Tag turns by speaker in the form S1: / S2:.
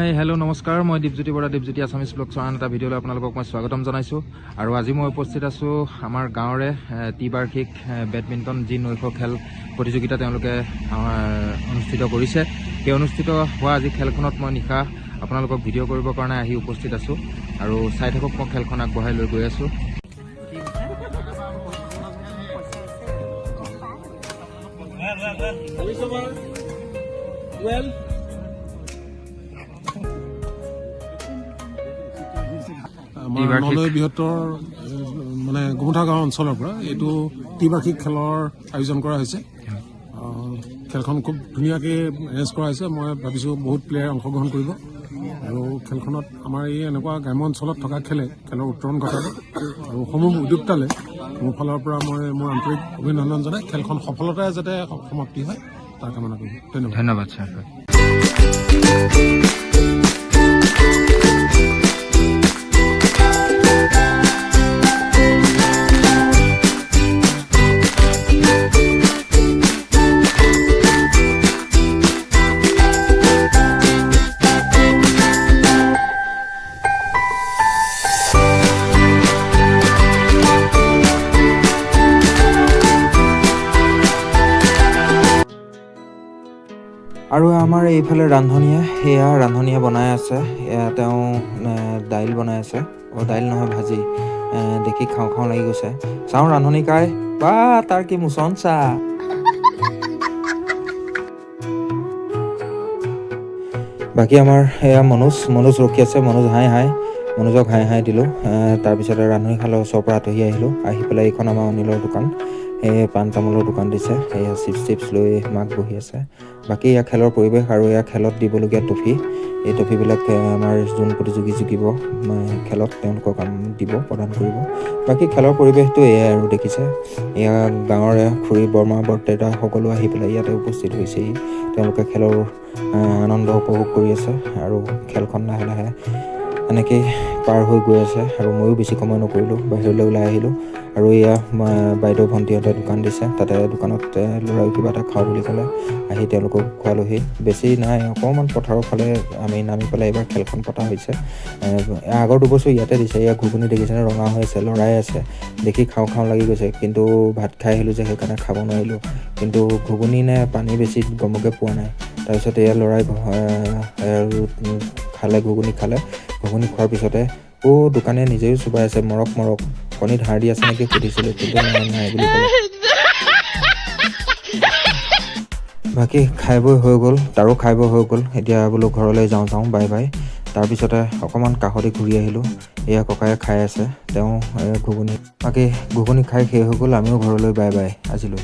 S1: হাই hello নমস্কাৰ মই Dipjyoti Bora Dipjyoti Assamese ব্লগছৰ আন এটা ভিডিঅ'লৈ আপোনালোকক মই স্বাগতম জনাইছোঁ। আৰু আজি মই উপস্থিত আছোঁ আমাৰ গাঁৱৰে ত্ৰিবাৰ্ষিক বেডমিণ্টন যি নৈশ খেল প্ৰতিযোগিতা তেওঁলোকে অনুষ্ঠিত কৰিছে। সেই অনুষ্ঠিত হোৱা আজি খেলখনত মই নিশা আপোনালোকক ভিডিঅ' কৰিবৰ কাৰণে আহি উপস্থিত আছোঁ আৰু চাই থাকক মই খেলখন আগবঢ়াই লৈ গৈ আছোঁ।
S2: আমাৰ। নলয় বৃহত্তৰ মানে গোমঠা গাঁও অঞ্চলৰ পৰা এইটো ত্ৰিবাৰ্ষিক খেলৰ আয়োজন কৰা হৈছে। খেলখন খুব ধুনীয়াকৈ এৰেঞ্জ কৰা হৈছে। মই ভাবিছোঁ বহুত প্লেয়াৰে অংশগ্ৰহণ কৰিব। আৰু খেলখনত আমাৰ এই এনেকুৱা গ্ৰাম্য অঞ্চলত থকা খেলে খেলৰ উত্তৰণ ঘটালে আৰু সমূহ উদ্যোক্তালে মোৰ ফালৰ পৰা মই মোৰ আন্তৰিক অভিনন্দন জনাই। খেলখন সফলতাৰে যাতে সমাপ্তি হয় তাৰ কামনা কৰিম ধন্যবাদ।
S1: ধন্যবাদ ছাৰ। আৰু আমাৰ এইফালে ৰান্ধনীয়ে সেয়া ৰান্ধনীয়ে বনাই আছে। তেওঁ দাইল বনাই আছে। অ দাইল নহয় ভাজি। দেখি খাওঁ খাওঁ লাগি গৈছে। চাওঁ ৰান্ধনী কাই। বা তাৰ কি মোচন চা। বাকী আমাৰ এয়া মনোজ মনোজ ৰখি আছে। মনোজ হাই হাই। মনোজক হাই হাই দিলোঁ। তাৰপিছতে ৰান্ধনী খালৰ ওচৰৰ পৰা আঁতৰি আহিলোঁ। আহি পেলাই এইখন আমাৰ অনিলৰ দোকান। এই পাণ তামোলৰ দোকান দিছে এয়া চিপছ টিপছ লৈ মাক বহি আছে। বাকী এয়া খেলৰ পৰিৱেশ আৰু এয়া খেলত দিবলগীয়া ট্ৰফি এই ট্ৰফিবিলাক এ, আমাৰ যোন প্ৰতিযোগী জিকিব খেলত তেওঁলোকক দিব প্ৰদান কৰিব। বাকী খেলৰ পৰিৱেশটো এয়াই আৰু দেখিছে। এয়া গাঁৱৰে খুৰী বৰমা বৰদেউতা সকলো আহি পেলাই ইয়াতে উপস্থিত হৈছেহি। তেওঁলোকে খেলৰ আনন্দ উপভোগ কৰি আছে আৰু খেলখন লাহে লাহে এনেকেই পাৰ হৈ গৈ আছে আৰু ময়ো বেছি সময় নকৰিলোঁ বাহিৰলৈ ওলাই আহিলোঁ। আৰু এয়া বাইদেউ ভণ্টিহঁতে দোকান দিছে তাতে দোকানত এ, ল'ৰাও কিবা এটা খাওঁ বুলি ক'লে আহি তেওঁলোকক খোৱালোহি। বেছি নাই অকণমান পথাৰৰ ফালে আমি নামি পেলাই এইবাৰ খেলখন পতা হৈছে। আগৰ দুবছৰ ইয়াতে দিছে ইয়াৰ ঘুগুনি দেখিছেনে ৰঙা হৈ আছে লৰাই আছে। দেখি খাওঁ খাওঁ লাগি গৈছে কিন্তু ভাত খাই আহিলোঁ যে সেইকাৰণে খাব নোৱাৰিলোঁ। কিন্তু ঘুগুনি নে পানী বেছি গমকে পোৱা নাই। তাৰপিছত এয়া ল'ৰাই খালে ঘুগুনি খালে। ঘুগুনি খোৱাৰ পিছতে অ' দোকানীয়ে নিজেও চুবাই আছে মৰক মৰক। কণী ধাৰ দি আছে নেকি সুধিছিলোঁ কিন্তু নাই বুলি ক'লে। বাকী খাই বৈ হৈ গ'ল তাৰো খাই বৈ হৈ গ'ল। এতিয়া বোলো ঘৰলৈ যাওঁ যাওঁ বাই বাই। তাৰপিছতে অকণমান কাষতে ঘূৰি আহিলোঁ। এয়া ককায়ে খাই আছে তেওঁ ঘুগুনি। বাকী ঘুগুনি খাই শেষ হৈ গ'ল আমিও ঘৰলৈ বাই বাই আজিলৈ।